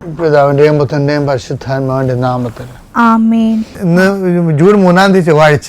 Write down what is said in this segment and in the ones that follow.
പിതാവിന്റെയും പുത്രന്റെയും പരിശുദ്ധാത്മാവിന്റെ നാമത്തിൽ. ഇന്ന് ജൂൺ മൂന്നാം തീയതി ചൊവ്വാഴ്ച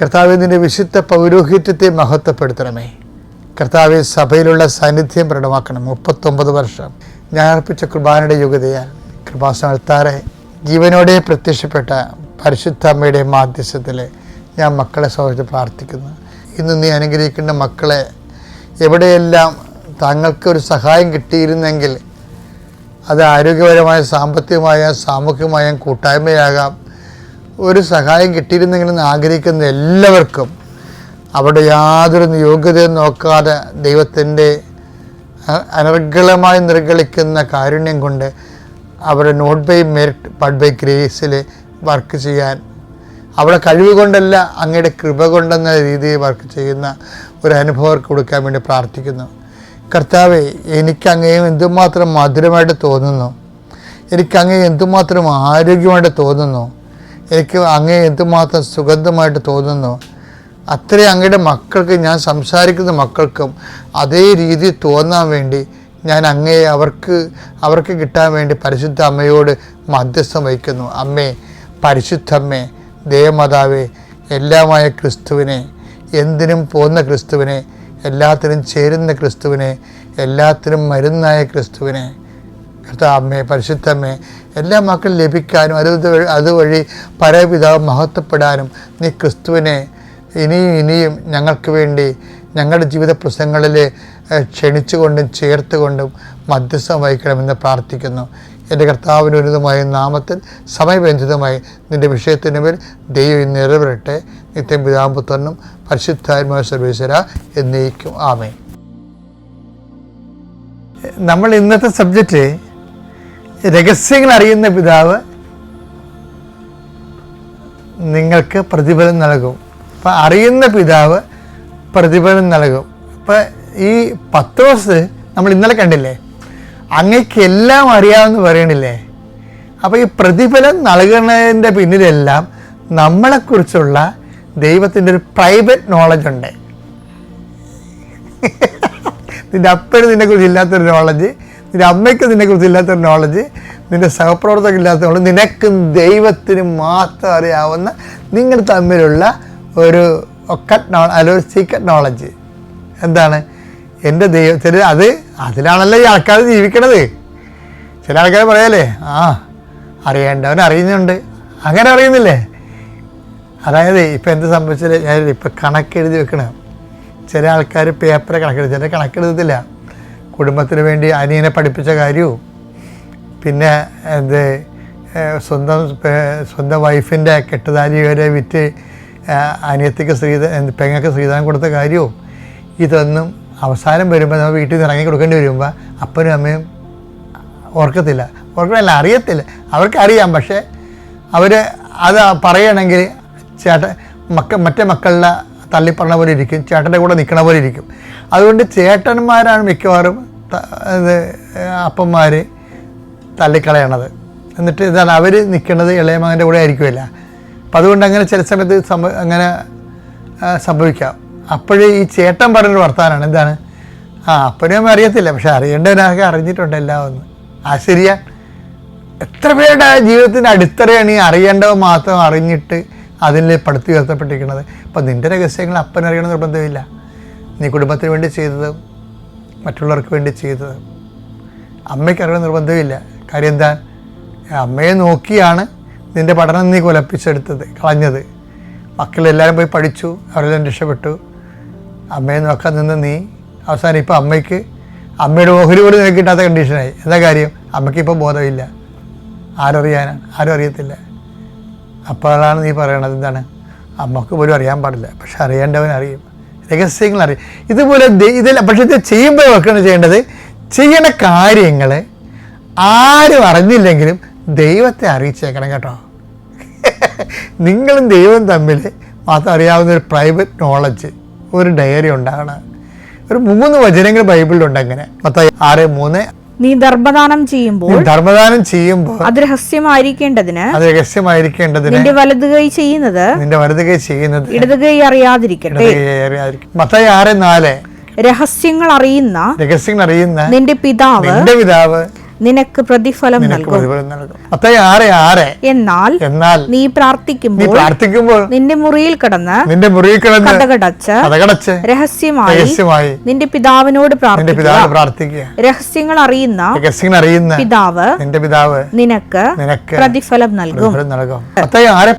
കർത്താവെ നിന്റെ വിശുദ്ധ പൗരോഹിത്യത്തെ മഹത്വപ്പെടുത്തണമേ. കർത്താവ് സഭയിലുള്ള സാന്നിധ്യം പ്രകടമാക്കണം. മുപ്പത്തൊമ്പത് വർഷം ഞാൻ അർപ്പിച്ച കുർബാനയുടെ യോഗ്യതയാൽ കൃപാസനത്താറെ ജീവനോടെ പ്രത്യക്ഷപ്പെട്ട പരിശുദ്ധ അമ്മയുടെ മാധ്യസ്ഥത്തിൽ ഞാൻ മക്കളെ സൗഹൃദം പ്രാർത്ഥിക്കുന്നു. ഇന്ന് നീ അനുഗ്രഹിക്കേണ്ട മക്കളെ എവിടെയെല്ലാം താങ്കൾക്ക് ഒരു സഹായം കിട്ടിയിരുന്നെങ്കിൽ അത് ആരോഗ്യപരമായ സാമ്പത്തികമായ സാമൂഹികമായ കൂട്ടായ്മയാകാം. ഒരു സഹായം കിട്ടിയിരുന്നെങ്കിലെന്ന് ആഗ്രഹിക്കുന്ന എല്ലാവർക്കും അവിടെ യാതൊരു യോഗ്യതയും നോക്കാതെ ദൈവത്തിന്റെ അനർഗളമായി നിർഗളിക്കുന്ന കാരുണ്യം കൊണ്ട് അവരുടെ not by merit but by ഗ്രേസിൽ work ചെയ്യാൻ അവിടെ കഴിവ് കൊണ്ടല്ല അങ്ങയുടെ കൃപ കൊണ്ടെന്ന രീതിയിൽ വർക്ക് ചെയ്യുന്ന ഒരു അനുഭവം കൊടുക്കാൻ വേണ്ടി പ്രാർത്ഥിക്കുന്നു. കർത്താവെ എനിക്ക് അങ്ങയെ എന്തുമാത്രം മധുരമായിട്ട് തോന്നുന്നു? എനിക്ക് എന്തുമാത്രം ആരോഗ്യമായിട്ട് തോന്നുന്നു? എനിക്ക് അങ്ങേ എന്തുമാത്രം സുഗന്ധമായിട്ട് തോന്നുന്നു അത്രയും അങ്ങയുടെ മക്കൾക്ക് ഞാൻ സംസാരിക്കുന്ന മക്കൾക്കും അതേ രീതി തോന്നാൻ വേണ്ടി ഞാൻ അങ്ങയെ അവർക്ക് അവർക്ക് കിട്ടാൻ വേണ്ടി പരിശുദ്ധ അമ്മയോട് മധ്യസ്ഥം വഹിക്കുന്നു. അമ്മേ പരിശുദ്ധമ്മേ ദേവമാതാവേ എല്ലാമായ ക്രിസ്തുവിനെ എന്തിനും പോകുന്ന ക്രിസ്തുവിനെ എല്ലാത്തിനും ചേരുന്ന ക്രിസ്തുവിനെ എല്ലാത്തിനും മരുന്നായ ക്രിസ്തുവിനെ. കർത്താവ് കർത്താമ്മേ പരിശുദ്ധമ്മേ എല്ലാ മക്കളും ലഭിക്കാനും അത് അതുവഴി പരപിതാവ് മഹത്വപ്പെടാനും നീ ക്രിസ്തുവിനെ ഇനിയും ഇനിയും ഞങ്ങൾക്ക് വേണ്ടി ഞങ്ങളുടെ ജീവിത പ്രശ്നങ്ങളിൽ ക്ഷണിച്ചുകൊണ്ടും ചേർത്തുകൊണ്ടും മധ്യസ്ഥം വഹിക്കണമെന്ന് പ്രാർത്ഥിക്കുന്നു. എന്റെ കർത്താവിനുരിതമായ നാമത്തിൽ സമയബന്ധിതമായി നിന്റെ വിഷയത്തിന് മേൽ ദൈവം നിറവേറട്ടെ. നിത്യം പിതാമ്പുത്രനും പരിശുദ്ധാത്മാ സർവേശ്വര എന്നേക്കും. ആമേ നമ്മൾ ഇന്നത്തെ സബ്ജക്റ്റ് രഹസ്യങ്ങൾ അറിയുന്ന പിതാവ് നിങ്ങൾക്ക് പ്രതിഫലം നൽകും. അപ്പം അറിയുന്ന പിതാവ് പ്രതിഫലം നൽകും. അപ്പം ഈ പത്ത് ദിവസം നമ്മൾ ഇന്നലെ കണ്ടില്ലേ? അങ്ങക്ക് എല്ലാം അറിയാമെന്ന് പറയണില്ലേ? അപ്പോൾ ഈ പ്രതിഫലം നൽകുന്നതിന്റെ പിന്നിലെല്ലാം നമ്മളെക്കുറിച്ചുള്ള ദൈവത്തിന്റെ ഒരു പ്രൈവറ്റ് നോളജ് ഉണ്ട്. നിന്റെ അപ്പനും നിന്നെക്കുറിച്ച് ഇല്ലാത്തൊരു നോളജ് നിന്റെ അമ്മയ്ക്ക് നിന്നെക്കുറിച്ച് ഇല്ലാത്തൊരു നോളജ് നിന്റെ സഹപ്രവർത്തകർ ഇല്ലാത്ത നോളജ് നിനക്കും ദൈവത്തിനും മാത്രം അറിയാവുന്ന നിങ്ങൾ തമ്മിലുള്ള ഒരു ഒക്കറ്റ് നോ അല്ല ഒരു സീക്രട്ട് നോളജ് എന്താണ്? എന്റെ ദൈവത്തിൽ അത് അതിലാണല്ലോ ഈ ആൾക്കാർ ജീവിക്കണത്. ചില ആൾക്കാർ പറയാലേ ആ അറിയേണ്ടവൻ അറിയുന്നുണ്ട്. അങ്ങനെ അറിയുന്നില്ലേ? അതായത് ഇപ്പം എന്ത് സംഭവിച്ചാൽ ഞാൻ ഇപ്പം കണക്കെഴുതി വെക്കണം. ചില ആൾക്കാർ പേപ്പർ കണക്കെഴുതി ചില കണക്കെഴുതത്തില്ല. കുടുംബത്തിന് വേണ്ടി അനിയനെ പഠിപ്പിച്ച കാര്യവും. പിന്നെ എന്ത് സ്വന്തം സ്വന്തം വൈഫിന്റെ കെട്ടുതാലി വരെ വിറ്റ് അനിയത്തിക്ക് ശ്രീധ പെങ്ങൾക്ക് ശ്രീധനം കൊടുത്ത കാര്യവും. ഇതൊന്നും അവസാനം വരുമ്പോൾ നമ്മൾ വീട്ടിൽ നിന്ന് ഇറങ്ങി കൊടുക്കേണ്ടി വരുമ്പോൾ അപ്പനും അമ്മയും ഓർക്കത്തില്ല. ഓർക്കണമല്ല അറിയത്തില്ല. അവർക്കറിയാം പക്ഷേ അവർ അത് പറയണമെങ്കിൽ ചേട്ടൻ മക്ക മറ്റേ മക്കളുടെ തള്ളിപ്പറഞ്ഞ പോലെ ഇരിക്കും ചേട്ടന്റെ കൂടെ നിൽക്കണ പോലെ ഇരിക്കും അതുകൊണ്ട് ചേട്ടന്മാരാണ് മിക്കവാറും ഇത് അപ്പന്മാർ തള്ളിക്കളയണത്. എന്നിട്ട് ഇതാണ് അവർ നിൽക്കുന്നത് ഇളയ മകന്റെ കൂടെ ആയിരിക്കുമല്ല. അപ്പം അതുകൊണ്ട് അങ്ങനെ ചില സമയത്ത് സംഭവ അങ്ങനെ സംഭവിക്കാം. അപ്പോഴേ ഈ ചേട്ടൻ പറഞ്ഞൊരു വർത്താനാണ്. എന്താണ്? ആ അപ്പനും അറിയത്തില്ല പക്ഷെ അറിയേണ്ടവനൊക്കെ അറിഞ്ഞിട്ടുണ്ട് എല്ലാം ഒന്ന് ആ ശരിയാ. എത്ര പേരുടെ ജീവിതത്തിന്റെ അടിത്തറയാണ് ഈ അറിയേണ്ടവ മാത്രം അറിഞ്ഞിട്ട് അതിൽ പടുത്തു ഉയർത്തപ്പെട്ടിരിക്കുന്നത് അപ്പം നിന്റെ രഹസ്യങ്ങൾ അപ്പനറിയണം നിർബന്ധമില്ല. നീ കുടുംബത്തിന് വേണ്ടി ചെയ്തത് മറ്റുള്ളവർക്ക് വേണ്ടി ചെയ്തത്. അമ്മയ്ക്ക് അറിയണം നിർബന്ധമില്ല. കാര്യം എന്താ? അമ്മയെ നോക്കിയാണ് നിന്റെ പഠനം നീ കുലപ്പിച്ചെടുത്തത് കളഞ്ഞത്. മക്കളെല്ലാവരും പോയി പഠിച്ചു അവരെല്ലാം രക്ഷപ്പെട്ടു. അമ്മയെ നോക്കാൻ നിന്ന് നീ അവസാനം ഇപ്പോൾ അമ്മയ്ക്ക് അമ്മയുടെ ഓഹരി പോലും നിനക്ക് കിട്ടാത്ത കണ്ടീഷനായി എന്താ കാര്യം? അമ്മയ്ക്ക് ഇപ്പോൾ ബോധമില്ല. ആരറിയാനാണ് ആരും അറിയത്തില്ല. അപ്പോഴാണ് നീ പറയണത് എന്താണ്? അമ്മയ്ക്ക് പോലും അറിയാൻ പാടില്ല. പക്ഷെ അറിയേണ്ടവൻ അറിയും. രഹസ്യങ്ങൾ അറിയും. ഇതുപോലെ ഇതിൽ പക്ഷേ ഇത് ചെയ്യുമ്പോൾ വെക്കണം ചെയ്യേണ്ടത്. ചെയ്യണ കാര്യങ്ങൾ ആരും അറിഞ്ഞില്ലെങ്കിലും ദൈവത്തെ അറിയിച്ചേക്കണം കേട്ടോ. നിങ്ങളും ദൈവം തമ്മിൽ മാത്രം അറിയാവുന്ന ഒരു പ്രൈവറ്റ് നോളജ് ഒരു ഡയറി ഉണ്ടാകണം. ഒരു മൂന്ന് വചനങ്ങൾ ബൈബിളിലുണ്ട് അങ്ങനെ. മൊത്തം ആറ് മൂന്ന് നീ ധർമ്മദാനം ചെയ്യുമ്പോൾ ധർമ്മദാനം ചെയ്യുമ്പോൾ അത് രഹസ്യമായിരിക്കേണ്ടതിന് അത് രഹസ്യമായിരിക്കേണ്ടതിന് നിന്റെ വലത് കൈ ചെയ്യുന്നത് നിന്റെ വലത് കൈ ചെയ്യുന്നത് ഇടത് കൈ അറിയാതിരിക്കട്ടെ. മത്തായി ആറ് നാല് രഹസ്യങ്ങൾ അറിയുന്ന രഹസ്യങ്ങൾ അറിയുന്ന നിന്റെ പിതാവ് നിന്റെ പിതാവ് നിനക്ക് പ്രതിഫലം നൽകും. എന്നാൽ എന്നാൽ നീ പ്രാർത്ഥിക്കുമ്പോൾ പ്രാർത്ഥിക്കുമ്പോൾ നിന്റെ മുറിയിൽ കിടന്ന് നിന്റെ മുറിയിൽ കിടന്ന് കഥകടച്ച് കഥകടച്ച് രഹസ്യമായി രഹസ്യമായി നിന്റെ പിതാവിനോട് പ്രാർത്ഥിക്കുക. രഹസ്യങ്ങൾ അറിയുന്ന രഹസ്യങ്ങൾ അറിയുന്ന പിതാവ് നിന്റെ പിതാവ് നിനക്ക് നിനക്ക് പ്രതിഫലം നൽകും. നൽകും.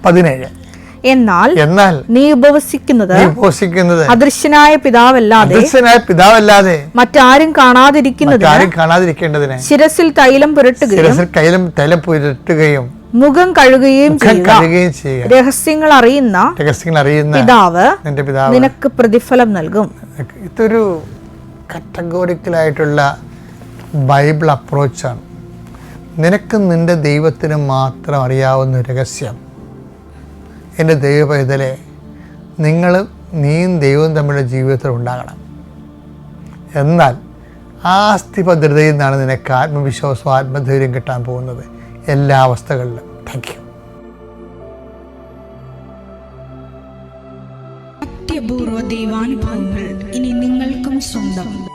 പതിനേഴ്. എന്നാൽ എന്നാൽ നീ ഉപവസിക്കുന്നത് ഉപവസിക്കുന്നത് അദൃശ്യനായ പിതാവല്ലാതെ അദൃശ്യനായ പിതാവല്ലാതെ മറ്റാരും കാണാതിരിക്കുന്നത് ആരും കാണാതിരിക്കേണ്ടതിന് ശിരസിൽ തൈലം പുരട്ടുകയും ശിരസിൽ തൈലം തൈലം പുരട്ടുകയും മുഖം കഴുകുകയും കഴുകുകയും ചെയ്യുക. രഹസ്യങ്ങൾ അറിയുന്ന രഹസ്യങ്ങൾ അറിയുന്ന പിതാവ് നിന്റെ പിതാവ് നിനക്ക് പ്രതിഫലം നൽകും. ഇതൊരു കറ്റഗോറിക്കലായിട്ടുള്ള ബൈബിൾ അപ്രോച്ചാണ്. നിനക്ക് നിന്റെ ദൈവത്തിന് മാത്രം അറിയാവുന്ന രഹസ്യം. എന്റെ ദൈവപൈതലെ നിങ്ങൾ നീയും ദൈവവും തമ്മിലുള്ള ജീവിതത്തിൽ ഉണ്ടാകണം. എന്നാൽ ആസ്തി ഭദ്രതയിൽ നിന്നാണ് നിനക്ക് ആത്മവിശ്വാസവും ആത്മധൈര്യം കിട്ടാൻ പോകുന്നത് എല്ലാ അവസ്ഥകളിലും. താങ്ക് യു അത്യപൂർവ ദൈവാനുഭവങ്ങൾ ഇനി നിങ്ങൾക്കും സ്വന്തം.